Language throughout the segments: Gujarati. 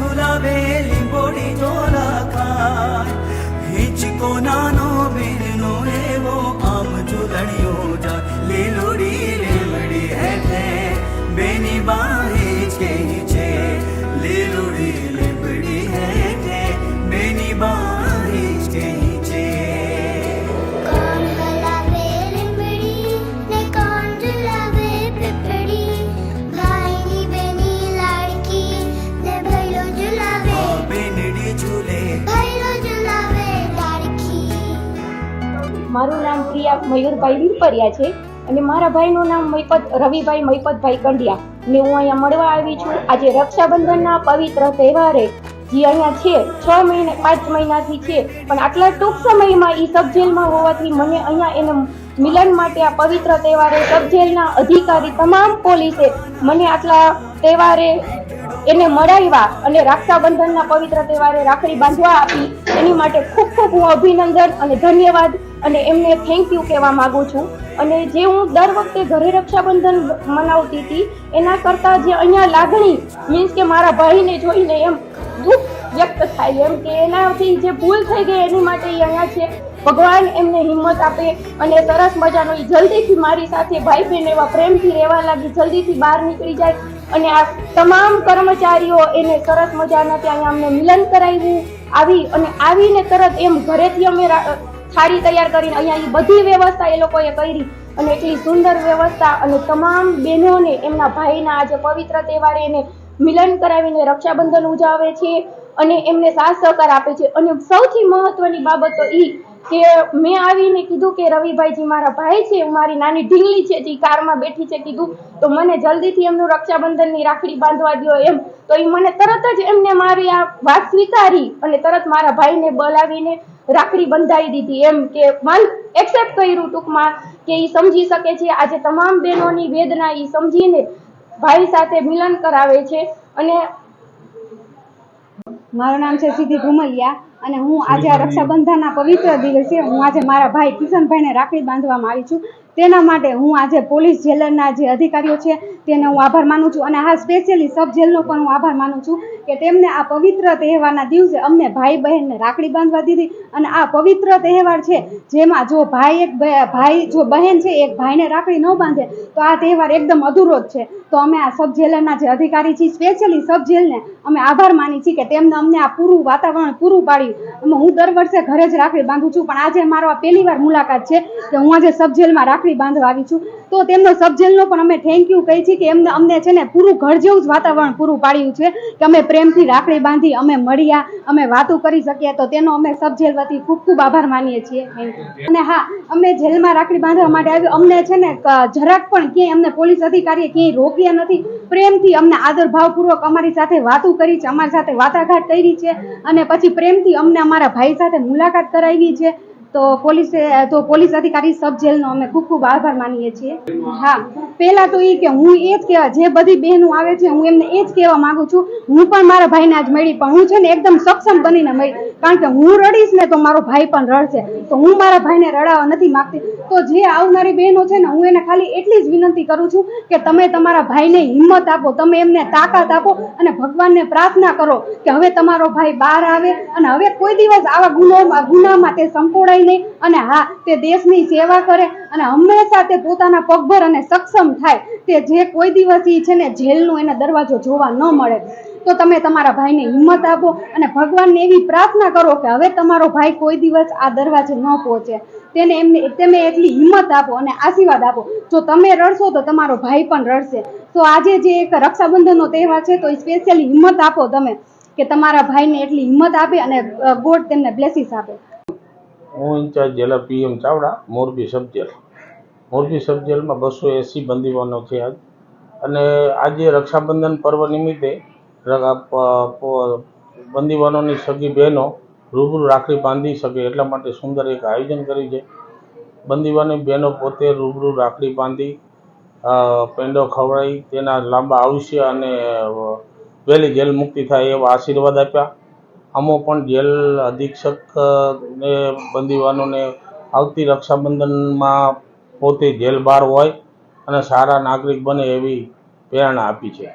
to love me. મારું નામ પ્રિયા મયુરભાઈ વિરપરિયા છે અને મારા ભાઈનું નામ મૈપત રવિભાઈ મૈપતભાઈ કંડિયા. ને હું અહીંયા મળવા આવી છું. આજે રક્ષાબંધનના પવિત્ર તહેવારે, જે અહીંયા છે, છ મહિને, પાંચ મહિનાથી છે, પણ આટલા ટૂંક સમયમાં એ સબ જેલમાં હોવાથી મને અહીંયા એને મિલન માટે આ પવિત્ર તહેવારે સબ જેલના અધિકારી તમામ પોલીસે મને આટલા તહેવારે એને મળાવ્યા અને રક્ષાબંધનના પવિત્ર તહેવારે રાખડી બાંધવા આપી. એની માટે ખૂબ ખૂબ હું અભિનંદન અને ધન્યવાદ અને એમને થેન્ક યુ કહેવા માગું છું. અને જે હું દર વખતે ઘરે રક્ષાબંધન મનાવતી હતી, એના કરતાં જે અહીંયા લાગણી મીન્સ કે મારા ભાઈને જોઈને એમ દુઃખ વ્યક્ત થાય, એમ કે એનાથી જે ભૂલ થઈ ગઈ એની માટે એ અહીંયા છે. ભગવાન એમને હિંમત આપે અને સરસ મજાનો એ જલ્દીથી મારી સાથે ભાઈ બહેન એવા પ્રેમથી રહેવા લાગી, જલ્દીથી બહાર નીકળી જાય. અને આ તમામ કર્મચારીઓ એને સરસ મજાના ત્યાં અમને મિલન કરાવ્યું. આવી અને આવીને તરત એમ ઘરેથી અમે થાળી તૈયાર કરીને અહીંયા એ બધી વ્યવસ્થા એ લોકોએ કરી અને એટલી સુંદર વ્યવસ્થા અને તમામ બહેનોને, એમના ભાઈના આજે પવિત્ર તહેવારે એને મિલન કરાવીને રક્ષાબંધન ઉજાવે છે અને એમને સાથ સહકાર આપે છે. અને સૌથી મહત્વની બાબત તો ઈ કે મેં આવીને કીધું કે રવિભાઈજી મારા ભાઈ છે મારી નાની ઢીંગલી છે, જે કારમાં બેઠી છે કીધું, તો મને જલ્દીથી એમનું રક્ષાબંધનની રાખડી બાંધવા દો એમ. તો એ મને તરત જ એમને મારી આ વાત સ્વીકારી અને તરત મારા ભાઈને બોલાવીને રાખડી બંધાવી દીધી એમ કે મન એક્સેપ્ટ કર્યું ટૂંકમાં કે એ સમજી શકે છે. આજે તમામ બહેનોની વેદના એ સમજીને ભાઈ સાથે મિલન કરાવે છે. અને મારું નામ છે સિદ્ધિ ભુમલિયા અને હું આજે આ રક્ષાબંધનના પવિત્ર દિવસે હું આજે મારા ભાઈ કિશનભાઈને રાખડી બાંધવામાં આવી છું. તેના માટે હું આજે પોલીસ જેલરના જે અધિકારીઓ છે, તેને હું આભાર માનું છું અને હા સ્પેશિયલી સબ જેલનો પણ હું આભાર માનું છું કે તેમને આ પવિત્ર તહેવારના દિવસે અમને ભાઈ બહેનને રાખડી બાંધવા દીધી અને આ પવિત્ર તહેવાર છે, જેમાં જો ભાઈ એક ભાઈ જો બહેન છે, એક ભાઈને રાખડી ન બાંધે, તો આ તહેવાર એકદમ અધૂરો જ છે. તો અમે આ સબ જેલરના જે અધિકારી છીએ સ્પેશિયલી સબ જેલને અમે આભાર માની છીએ કે તેમને અમને આ પૂરું વાતાવરણ પૂરું પાડ્યું હું દર વર્ષે ઘરે જ રાખડી બાંધું છું, પણ આજે મારો આ પહેલી વાર મુલાકાત છે કે હું આજે સબ જેલમાં બાંધવા આવી છું. તો તેમનો સબજેલનો પણ અમે થેન્ક યુ કહી છીએ કે એમને અમને છે ને પૂરું ઘર જેવું જ વાતાવરણ પૂરું પાડ્યું છે કે અમે પ્રેમથી રાખડી બાંધી અમે મળ્યા, અમે વાતો કરી શકીએ તો તેનો અમે સબજેલ વતી ખૂબ ખૂબ આભાર માનીએ છીએ. અને હા, અમે જેલમાં રાખડી બાંધવા માટે આવ્યું. અમને છે ને જરાક પણ ક્યાંય અમને પોલીસ અધિકારીએ ક્યાંય રોક્યા નથી. પ્રેમથી અમને આદર ભાવપૂર્વક અમારી સાથે વાતો કરી છે, અમારી સાથે વાટાઘાટ કરી છે અને પછી પ્રેમથી અમને અમારા ભાઈ સાથે મુલાકાત કરાવી છે. તો પોલીસે, તો પોલીસ અધિકારી સબ જેલનો અમે ખૂબ ખૂબ આભાર માનીએ છીએ. હા, પહેલા તો એ કે હું એ જ કહેવા જે બધી બહેનો આવે છે, હું એમને એ જ કહેવા માગું છું. હું પણ મારા ભાઈને આજ મળી, પણ હું છે ને એકદમ સક્ષમ બનીને મળી. કારણ કે હું રડીશ ને તો મારો ભાઈ પણ રડશે. તો હું મારા ભાઈને રડાવવા નથી માગતી. તો જે આવનારી બહેનો છે ને, હું એને ખાલી એટલી જ વિનંતી કરું છું કે તમે તમારા ભાઈને હિંમત આપો, તમે એમને તાકાત આપો અને ભગવાનને પ્રાર્થના કરો કે હવે તમારો ભાઈ બહાર આવે અને હવે કોઈ દિવસ આવા ગુનો, ગુનામાં તે સંપોડાય નહીં અને હા, તે દેશની સેવા કરે અને હંમેશા તે પોતાના પગભર અને સક્ષમ થાય. તે જે કોઈ દિવસ એ છે ને જેલનો એને દરવાજો જોવા ન મળે. તો તમે તમારા ભાઈને હિંમત આપો અને ભગવાનને એવી પ્રાર્થના કરો કે હવે તમારો ભાઈ કોઈ દિવસ આ દરવાજે ન પહોંચે. તેને એમને તમે એટલી હિંમત આપો અને આશીર્વાદ આપો. જો તમે રડશો તો તમારો ભાઈ પણ રડશે. તો આજે જે એક રક્ષાબંધનનો તહેવાર છે તો સ્પેશિયલી હિંમત આપો તમે કે તમારા ભાઈને એટલી હિંમત આપે અને ગોડ તેમને બ્લેસીસ આપે. હું incharge jailer PM Chavda, Morbi sub jail. Morbi સબજેલમાં બસો એંસી બંદીવાનો છે આજ. અને આજે રક્ષાબંધન પર્વ નિમિત્તે પ- પ- બંદીવાનોની સગી બહેનો રૂબરૂ રાખડી બાંધી શકે એટલા માટે સુંદર એક આયોજન કર્યું છે. બંદીવાની બહેનો પોતે રૂબરૂ રાખડી બાંધી પેંડો ખવડાવી, તેના લાંબા આયુષ્ય અને વહેલી જેલ મુક્તિ થાય એવા આશીર્વાદ આપ્યા. અમો પણ જેલ અધિક્ષક ને બંદીવાનોને આવતી રક્ષાબંધનમાં પોતે જેલ બહાર હોય અને સારા નાગરિક બને એવી પ્રેરણા આપી છે.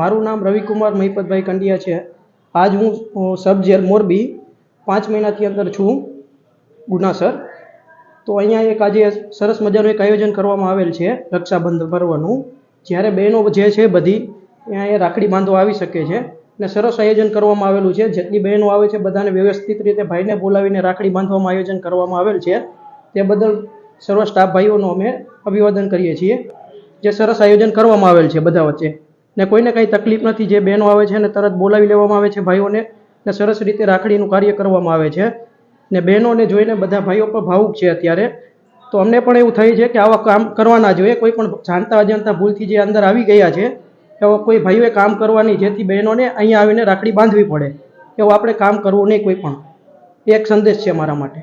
મારું નામ રવિકુમાર મહિપતભાઈ કંડિયા છે. આજ હું સબ જેલ મોરબી પાંચ મહિનાથી અંદર છું ગુનાસર. તો અહીંયા એક આજે સરસ મજાનું એક આયોજન કરવામાં આવેલ છે રક્ષાબંધન પર્વનું. જ્યારે બહેનો જે છે બધી અહીંયા એ રાખડી બાંધવા આવી શકે છે. અને સરસ આયોજન કરવામાં આવેલું છે. જેટલી બહેનો આવે છે બધાને વ્યવસ્થિત રીતે ભાઈને બોલાવીને રાખડી બાંધવામાં આયોજન કરવામાં આવેલ છે. તે બદલ સર્વ સ્ટાફ ભાઈઓનું અમે અભિવાદન કરીએ છીએ. જે સરસ આયોજન કરવામાં આવેલ છે બધા વચ્ચે. ને કોઈને કાંઈ તકલીફ નથી. જે બહેનો આવે છે ને તરત બોલાવી લેવામાં આવે છે ભાઈઓને. ને સરસ રીતે રાખડીનું કાર્ય કરવામાં આવે છે. ને બહેનોને જોઈને બધા ભાઈઓ પણ ભાવુક છે અત્યારે. તો અમને પણ એવું થાય છે કે આવા કામ કરવાના જોઈએ. કોઈ પણ જાણતા અજાણતા ભૂલથી જે અંદર આવી ગયા છે એવા કોઈ ભાઈઓએ કામ કરવાની, જેથી બહેનોને અહીંયા આવીને રાખડી બાંધવી પડે. એવું આપણે કામ કરવું નહીં કોઈ પણ. એક સંદેશ છે મારા માટે.